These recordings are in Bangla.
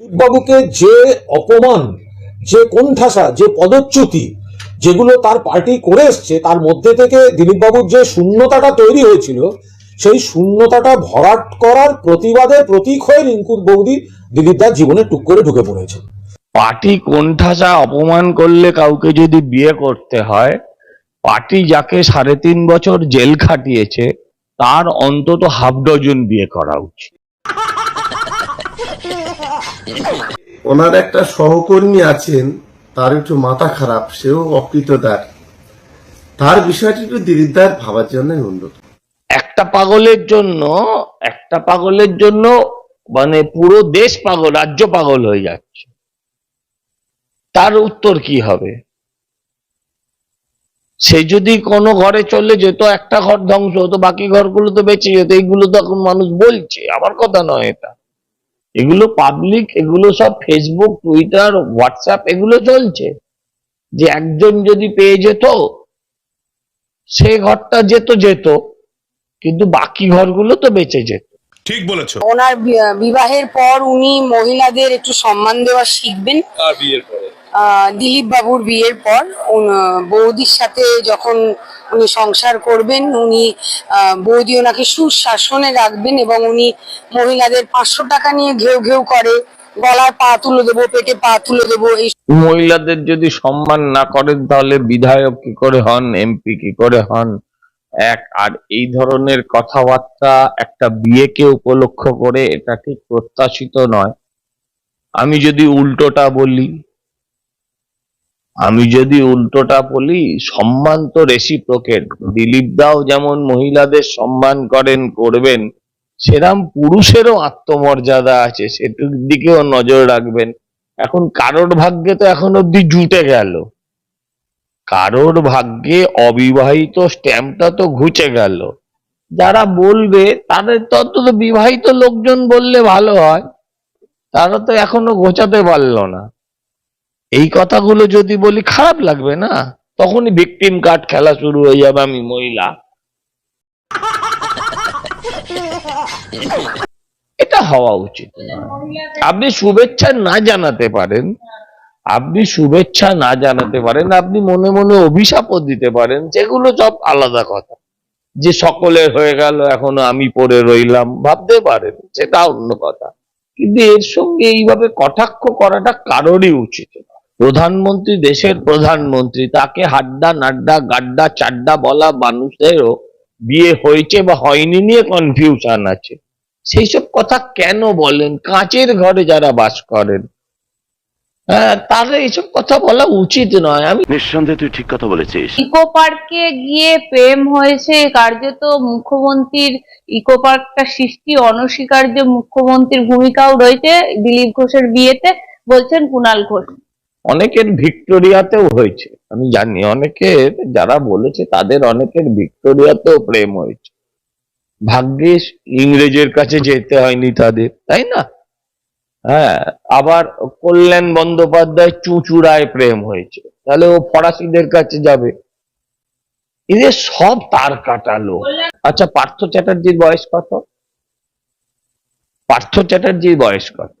বাবুকে যে অপমান, যে কোণঠাসা, যে পদচ্যুতি যেগুলো তার পার্টি করে এসছে, তার মধ্যে থেকে দিলীপবাবুর যে শূন্যতাটা তৈরি হয়েছিল, সেই শূন্যতাটা ভরাট করার প্রতিবাদে প্রতীক হয়ে রিঙ্কু বৌদি দিলীপ দার জীবনে টুক করে ঢুকে পড়েছে। পার্টি কোণঠাসা অপমান করলে কাউকে যদি বিয়ে করতে হয়, পার্টি যাকে সাড়ে তিন বছর জেল খাটিয়েছে, তার অন্তত হাফ ডজন বিয়ে করা উচিত। ওনার একটা সহকর্মী আছেন, তার একটু মাথা খারাপ, সেও অকৃতদার। তার বিষয়টি একটু দিলীপদার ভাবার জন্য উন্নত একটা পাগলের জন্য, একটা পাগলের জন্য মানে পুরো দেশ পাগল, রাজ্য পাগল হয়ে যাচ্ছে। তার উত্তর কি হবে? সে যদি কোনো ঘরে চলে যেত, একটা ঘর ধ্বংস হতো, বাকি ঘরগুলো তো বেঁচে যেত, এইগুলো তো এখন মানুষ বলছে, আমার কথা নয় এটা। এগুলো পাবলিক এগুলো সব ফেসবুক টুইটার হোয়াটসঅ্যাপ এগুলো চলছে। যে একজন যদি পেয়ে যেত সে ঘরটা যেত যেত কিন্তু বাকি ঘরগুলো তো বেঁচে যেত। ঠিক বলেছ। ওনার বিবাহের পর উনি মহিলাদের একটু সম্মান দেওয়া শিখবেন। আর বিয়ের পরে? দিলীপ বাবুর বিয়ের পর বৌদির সাথে যখন উনি সংসার করবেন, উনি বৌদি ওনাকে সুশাসনে রাখবেন এবং উনি মহিলাদের পাঁচশো টাকা নিয়ে ঘেউ ঘেউ করে গলায় পা তুলে দেবো, পেটে পা তুলে দেবো, এই মহিলাদের যদি সম্মান না করেন, তাহলে বিধায়ক কি করে হন, এমপি কি করে হন? এক, আর এই ধরনের কথাবার্তা একটা বিয়েকে উপলক্ষ করে, এটা ঠিক প্রত্যাশিত নয়। আমি যদি উল্টোটা বলি আমি যদি উল্টোটা বলি, সম্মান তো রেসিপ্রোকেট দিলীপ দাও যেমন মহিলাদের সম্মান করেন, করবেন, সেরাম পুরুষেরও আত্মমর্যাদা আছে সেটুক দিকেও নজর রাখবেন। এখন কারোর ভাগ্যে তো এখন অব্দি জুটে গেল। কারোর ভাগ্যে অবিবাহিত স্ট্যাম্পটা তো ঘুচে গেল। যারা বলবে, তাদের তো অন্তত বিবাহিত লোকজন বললে ভালো হয়। তারা তো এখনও গোছাতে পারল না। এই কথাগুলো যদি বলি, খারাপ লাগবে না। তখনই ভিকটিম কার্ড খেলা শুরু হয়ে যাবে, আমি মহিলা। এটা হওয়া উচিত। আপনি শুভেচ্ছা না জানাতে পারেন, আপনি শুভেচ্ছা না জানাতে পারেন, আপনি মনে মনে অভিশাপও দিতে পারেন, যেগুলো সব আলাদা কথা। যে সকলের হয়ে গেল, এখনও আমি পড়ে রইলাম, ভাবতে পারেন, সেটা অন্য কথা। কিন্তু এর সঙ্গে এইভাবে কটাক্ষ করাটা কারোরই উচিত প্রধানমন্ত্রী দেশের প্রধানমন্ত্রী তাকে হাড্ডা নাড্ডা গাড্ডা চাড্ডা বলা মানুষেরও বিয়ে হয়েছে বা হয়নি নিয়ে কনফিউশন আছে। সেই সব কথা কেন বলেন? কাঁচের ঘরে যারা বাস করেন হ্যাঁ তাহলে এইসব কথা বলা উচিত নয়। আমি নিঃসন্দেহে তুই ঠিক কথা বলেছিস। ইকো পার্কে গিয়ে প্রেম হয়েছে কার্যত মুখ্যমন্ত্রীর ইকো পার্কটা সৃষ্টি অনস্বীকার্য মুখ্যমন্ত্রীর ভূমিকাও রয়েছে। দিলীপ ঘোষের বিয়েতে বলছেন কুণাল ঘোষ। অনেকের ভিক্টোরিয়াতেও হয়েছে, আমি জানি। অনেকের যারা বলেছে তাদের অনেকের ভিক্টোরিয়াতেও প্রেম হয়েছে। ভাগ্যিস ইংরেজের কাছে যেতে হয়নি তাদের, তাই না? হ্যাঁ আবার কল্যাণ বন্দ্যোপাধ্যায় চুঁচুড়ায় প্রেম হয়েছে, তাহলে ও ফরাসিদের কাছে যাবে। এদের সব তার কাটালো। আচ্ছা পার্থ চ্যাটার্জির বয়স কত? পার্থ চ্যাটার্জির বয়স কত?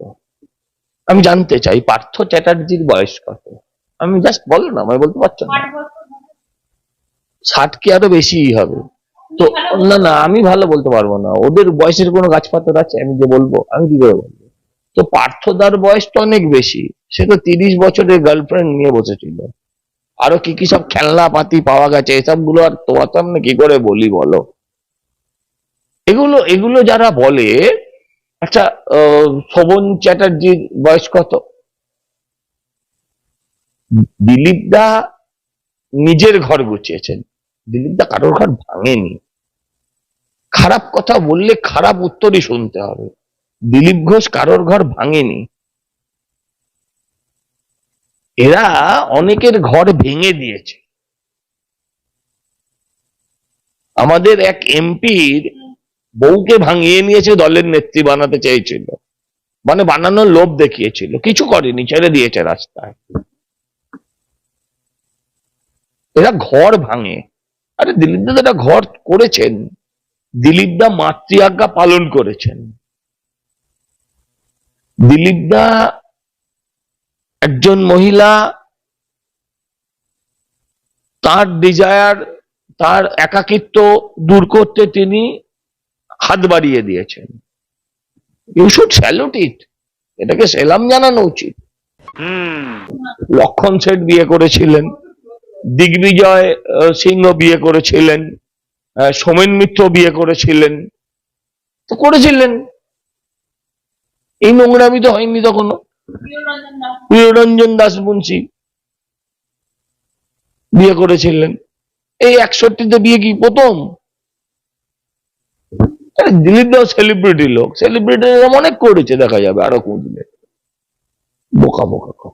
আমি জানতে চাই পার্থ চ্যাটার্জির বয়স কত? আমি জাস্ট বলো না আমি বলতে পারছ না? ষাট কি আরও বেশিই হবে? তো না না আমি ভালো বলতে পারব না। ওদের বয়সের কোনো গাছপাতর আছে? আমি যে বলব আমি কি করে বলব? তো পার্থদার বয়স তো অনেক বেশি। সে তো তিরিশ বছরের গার্লফ্রেন্ড নিয়ে বসেছিল। আরও কি কি সব খেলনা পাতি পাওয়া গেছে এসবগুলো আর তোমার সামনে কি করে বলি বলো? এগুলো এগুলো যারা বলে আচ্ছা শোভন চ্যাটার্জির বয়স কত? দিলীপ দা নিজের ঘর গুছিয়েছেন। দিলীপ দা কারোর ঘর ভাঙেনি। খারাপ কথা বললে খারাপ উত্তরই শুনতে হবে। দিলীপ ঘোষ কারোর ঘর ভাঙেনি। এরা অনেকের ঘর ভেঙে দিয়েছে। আমাদের এক এমপির বউকে ভাঙিয়ে নিয়েছে, দলের নেত্রী বানাতে চেয়েছিল। মানে বানানোর লোভ দেখিয়েছিল। কিছু করেনি, ছেড়ে দিয়েছে রাস্তায়। এরা ঘর ভাঙে। আরে দিলীপ দা একটা ঘর করেছেন। দিলীপ দা মাতৃ আজ্ঞা পালন করেছেন। দিলীপ দা একজন মহিলা, তার ডিজায়ার তার একাকিত্ব দূর করতে তিনি হাত বাড়িয়ে দিয়েছেন। ইউ শুড স্যালুট ইট এটাকে সেলাম জানানো উচিত। লক্ষণ শেঠ বিয়ে করেছিলেন দিগ্বিজয় সিংহ বিয়ে করেছিলেন সোমেন মিত্র বিয়ে করেছিলেন। তো করেছিলেন। এই নোংরামি তো হয়নি তখনও প্রিয়রঞ্জন দাস মুন্সি বিয়ে করেছিলেন। এই একষট্টিতে বিয়ে কি প্রথম? দিলীপ দাও সেলিব্রিটি লোক। সেলিব্রিটি অনেক করেছে দেখা যাবে আরও খুঁজলে বোকা বোকা।